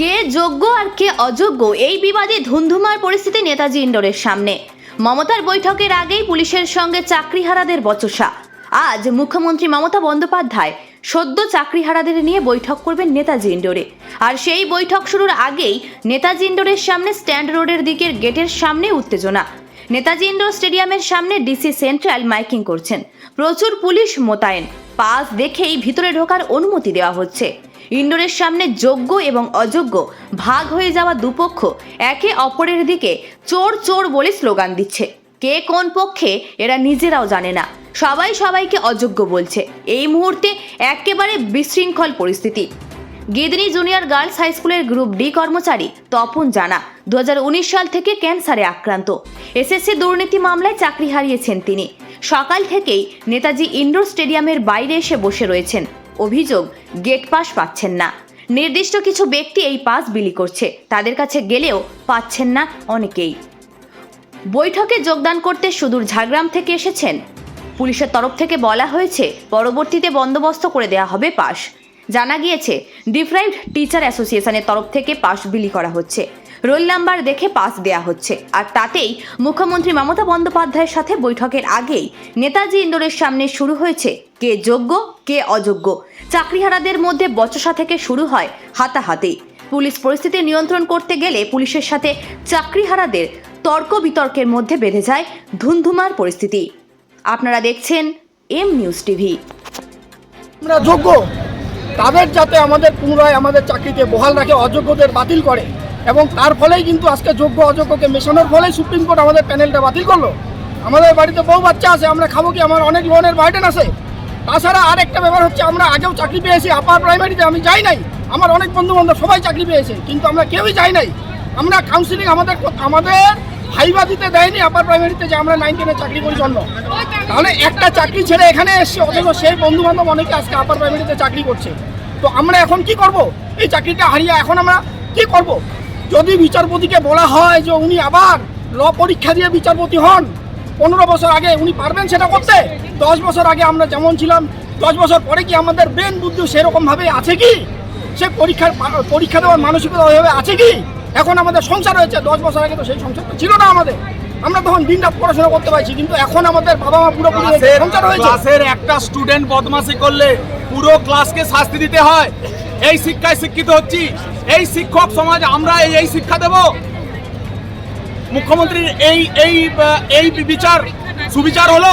কে যোগ্য আর কে অযোগ্য, এই বিবাদে ধুন্ধুমার পরিস্থিতি নেতাজি ইন্ডোরের সামনে। মমতার বৈঠকের আগেই পুলিশের সঙ্গে চাকরিহারাদের বচসা। আজ মুখ্যমন্ত্রী মমতা বন্দ্যোপাধ্যায় সদ্য চাকরিহারাদের নিয়ে বৈঠক করবেন নেতাজি ইন্ডোরে আর সেই বৈঠক শুরুর আগেই নেতাজি ইন্ডোরের সামনে স্ট্যান্ড রোডের দিকের গেটের সামনে উত্তেজনা। নেতাজি ইন্ডোর স্টেডিয়ামের সামনে ডিসি সেন্ট্রাল মাইকিং করছেন। প্রচুর পুলিশ মোতায়েন। পাস দেখেই ভিতরে ঢোকার অনুমতি দেওয়া হচ্ছে। ইন্ডোরের সামনে যোগ্য এবং অযোগ্য ভাগ হয়ে যাওয়া দুপক্ষ একে অপরের দিকে চোর চোর বলে স্লোগান দিচ্ছে। কে কোন পক্ষে এরা নিজেরাও জানে না। সবাই সবাইকে অযোগ্য বলছে। এই মুহূর্তে একেবারে বিশৃঙ্খল পরিস্থিতি। গিদনি জুনিয়র গার্লস হাই স্কুলের গ্রুপ ডি কর্মচারী তপন জানা দু হাজার উনিশ সাল থেকে ক্যান্সারে আক্রান্ত। এসএসসি দুর্নীতি মামলায় চাকরি হারিয়েছেন তিনি। সকাল থেকেই নেতাজি ইন্ডোর স্টেডিয়ামের বাইরে এসে বসে রয়েছেন। অভিযোগ গেট পাস পাচ্ছেন না। নির্দিষ্ট কিছু ব্যক্তি এই পাস বিলি করছে, তাদের কাছে গেলেও পাচ্ছেন না অনেকেই। বৈঠকে যোগদান করতে সুদূর ঝাড়গ্রাম থেকে এসেছেন। পুলিশের তরফ থেকে বলা হয়েছে, পরবর্তীতে বন্দোবস্ত করে দেওয়া হবে পাস জানা গিয়েছে ডিফরাইভড টিচার অ্যাসোসিয়েশনের তরফ থেকে পাস বিলি করা হচ্ছে। রোল নাম্বার দেখে পাস দেয়া হচ্ছে। আর তাতেই মুখ্যমন্ত্রী মমতা বন্দ্যোপাধ্যায়ের সাথে বৈঠকের আগেই নেতাজি ইন্দোরের সামনে শুরু হয়েছে কে যোগ্য, কে অযোগ্য। চাকরিহারাদের মধ্যে বচসা থেকে শুরু হয় হাতাহাতি। পুলিশ পরিস্থিতি নিয়ন্ত্রণ করতে গেলে পুলিশের সাথে চাকরিহারাদের তর্ক বিতর্কের মধ্যে বেঁধে যায় ধুন্ধুমার পরিস্থিতি। আপনারা দেখছেন এম নিউজ টিভি। আমরা যোগ্য, তাদের যাতে আমাদের পুনরায় আমাদের চাকরিতে বহাল রাখে, অযোগ্যদের বাতিল করে। এবং তার ফলেই কিন্তু আজকে যোগ্য অযোগ্যকে মেশানোর ফলেই সুপ্রিম কোর্ট আমাদের প্যানেলটা বাতিল করল। আমাদের বাড়িতে বউ বাচ্চা আছে, আমরা খাব কি? আমার অনেক লোনের বার্ডেন আছে। তাছাড়া আর একটা ব্যাপার হচ্ছে, আমরা আগেও চাকরি পেয়েছি আপার প্রাইমারিতে আমি যাই নাই। আমার অনেক বন্ধু বান্ধব সবাই চাকরি পেয়েছে, কিন্তু আমরা কেউই যাই নাই। আমরা কাউন্সিলিং আমাদের আমাদের হাইবা দিতে দেয়নি আপার প্রাইমারিতে যে আমরা নাইন টেনে চাকরি করি জন্য। তাহলে একটা চাকরি ছেড়ে এখানে এসছে, অথচ সেই বন্ধু বান্ধব অনেকে আজকে আপার প্রাইমারিতে চাকরি করছে। তো আমরা এখন কি করব? এই চাকরিটা হারিয়ে এখন আমরা কি করব? যদি বিচারপতিকে বলা হয় যে উনি আবার ল পরীক্ষা দিয়ে বিচারপতি হন পনেরো বছর আগে উনি পারবেন সেটা করতে? দশ বছর আগে আমরা যেমন ছিলাম দশ বছর পরে কি আমাদের ব্রেন বুদ্ধি সেরকমভাবে আছে কি? সে পরীক্ষার পরীক্ষা দেওয়ার মানসিকতা ওইভাবে আছে কি? এখন আমাদের সংসার হয়েছে দশ বছর আগে তো সেই সংসারটা ছিল না আমাদের। আমরা তখন দিন রাত পড়াশোনা করতে পারছি কিন্তু এখন আমাদের বাবা মা পুরোপুরি ক্লাসের সংসার হয়েছে। ক্লাসের একটা স্টুডেন্ট বদমাশি করলে পুরো ক্লাসকে শাস্তি দিতে হয়। এই শিক্ষায় শিক্ষিত হচ্ছি। এই শিক্ষক সমাজ আমরা এই এই শিক্ষা দেব। মুখ্যমন্ত্রীর এই এই এই বিচার সুবিচার হলো।